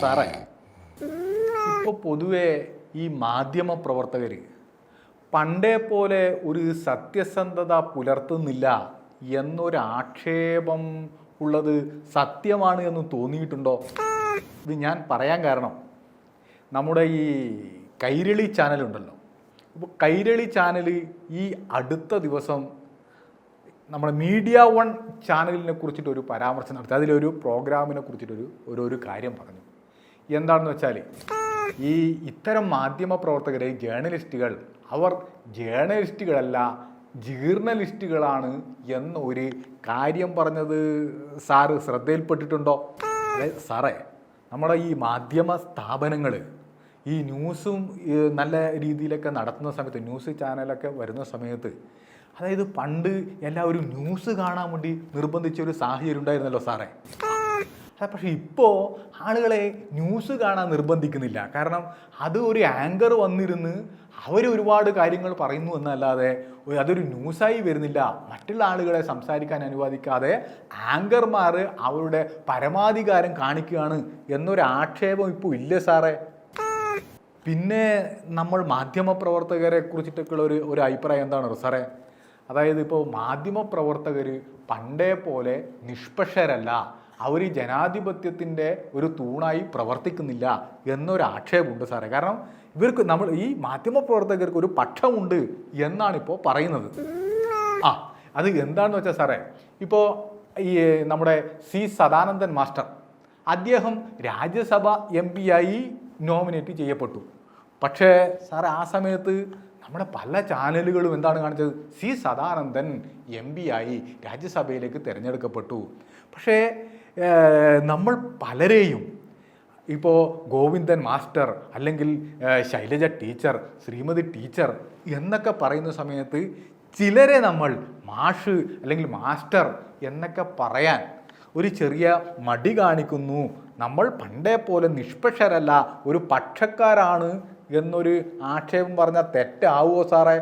സാറേ ഇപ്പോൾ പൊതുവെ ഈ മാധ്യമ പ്രവർത്തകർ പണ്ടേ പോലെ ഒരു സത്യസന്ധത പുലർത്തുന്നില്ല എന്നൊരാക്ഷേപം ഉള്ളത് സത്യമാണ് എന്ന് തോന്നിയിട്ടുണ്ടോ? ഇത് ഞാൻ പറയാൻ കാരണം നമ്മുടെ ഈ കൈരളി ചാനലുണ്ടല്ലോ അപ്പോൾ കൈരളി ചാനൽ ഈ അടുത്ത ദിവസം നമ്മുടെ മീഡിയ വൺ ചാനലിനെ കുറിച്ചിട്ടൊരു പരാമർശം നടത്തി. അതിലൊരു പ്രോഗ്രാമിനെ കുറിച്ചിട്ടൊരു ഒരു ഒരു കാര്യം പറഞ്ഞു. എന്താണെന്ന് വെച്ചാൽ ഈ ഇത്തരം മാധ്യമ പ്രവർത്തകരെ ജേർണലിസ്റ്റുകൾ അവർ ജേർണലിസ്റ്റുകളല്ല ജീർണലിസ്റ്റുകളാണ് എന്നൊരു കാര്യം പറഞ്ഞത് സാറ് ശ്രദ്ധയിൽപ്പെട്ടിട്ടുണ്ടോ? അതായത് സാറേ നമ്മുടെ ഈ മാധ്യമ സ്ഥാപനങ്ങൾ ഈ ന്യൂസും നല്ല രീതിയിലൊക്കെ നടത്തുന്ന സമയത്ത് ന്യൂസ് ചാനലൊക്കെ വരുന്ന സമയത്ത് അതായത് പണ്ട് എല്ലാവരും ന്യൂസ് കാണാൻ വേണ്ടി നിർബന്ധിച്ച ഒരു സാഹചര്യം ഉണ്ടായിരുന്നല്ലോ സാറേ. പക്ഷേ ഇപ്പോൾ ആളുകളെ ന്യൂസ് കാണാൻ നിർബന്ധിക്കുന്നില്ല. കാരണം അത് ഒരു ആങ്കർ വന്നിരുന്ന് അവർ ഒരുപാട് കാര്യങ്ങൾ പറയുന്നു എന്നല്ലാതെ അതൊരു ന്യൂസായി വരുന്നില്ല. മറ്റുള്ള ആളുകളെ സംസാരിക്കാൻ അനുവദിക്കാതെ ആങ്കർമാർ അവരുടെ പരമാധികാരം കാണിക്കുകയാണ് എന്നൊരു ആക്ഷേപം ഇപ്പോൾ ഇല്ല സാറേ. പിന്നെ നമ്മൾ മാധ്യമ പ്രവർത്തകരെ കുറിച്ചിട്ടൊക്കെയുള്ള ഒരു ഒരു അഭിപ്രായം എന്താണ് സാറേ? അതായത് ഇപ്പോൾ മാധ്യമ പ്രവർത്തകർ പണ്ടേ പോലെ നിഷ്പക്ഷരല്ല. അവർ ജനാധിപത്യത്തിന്റെ ഒരു തൂണായി പ്രവർത്തിക്കുന്നില്ല എന്നൊരു ആക്ഷേപമുണ്ട് സാറേ. കാരണം ഇവർക്ക് നമ്മൾ ഈ മാധ്യമ പ്രവർത്തകർക്ക് ഒരു പക്ഷമുണ്ട് എന്നാണ് ഇപ്പോൾ പറയുന്നത്. ആ അത് എന്താണെന്ന് വെച്ചാൽ സാറേ ഇപ്പോൾ ഈ നമ്മുടെ സി സദാനന്ദൻ മാസ്റ്റർ അദ്ദേഹം രാജ്യസഭ എം ആയി നോമിനേറ്റ് ചെയ്യപ്പെട്ടു. പക്ഷേ സാറേ ആ സമയത്ത് നമ്മുടെ പല ചാനലുകളും എന്താണ് കാണിച്ചത്? സി സദാനന്ദൻ എം പി ആയി രാജ്യസഭയിലേക്ക് തിരഞ്ഞെടുക്കപ്പെട്ടു. പക്ഷേ നമ്മൾ പലരെയും ഇപ്പോൾ ഗോവിന്ദൻ മാസ്റ്റർ അല്ലെങ്കിൽ ശൈലജ ടീച്ചർ ശ്രീമതി ടീച്ചർ എന്നൊക്കെ പറയുന്ന സമയത്ത് ചിലരെ നമ്മൾ മാഷ് അല്ലെങ്കിൽ മാസ്റ്റർ എന്നൊക്കെ പറയാൻ ഒരു ചെറിയ മടി കാണിക്കുന്നു. നമ്മൾ പണ്ടേ പോലെ നിഷ്പക്ഷരല്ല ഒരു പക്ഷക്കാരാണ് എന്നൊരു ആക്ഷേപം പറഞ്ഞാൽ തെറ്റാവുമോ സാറേ?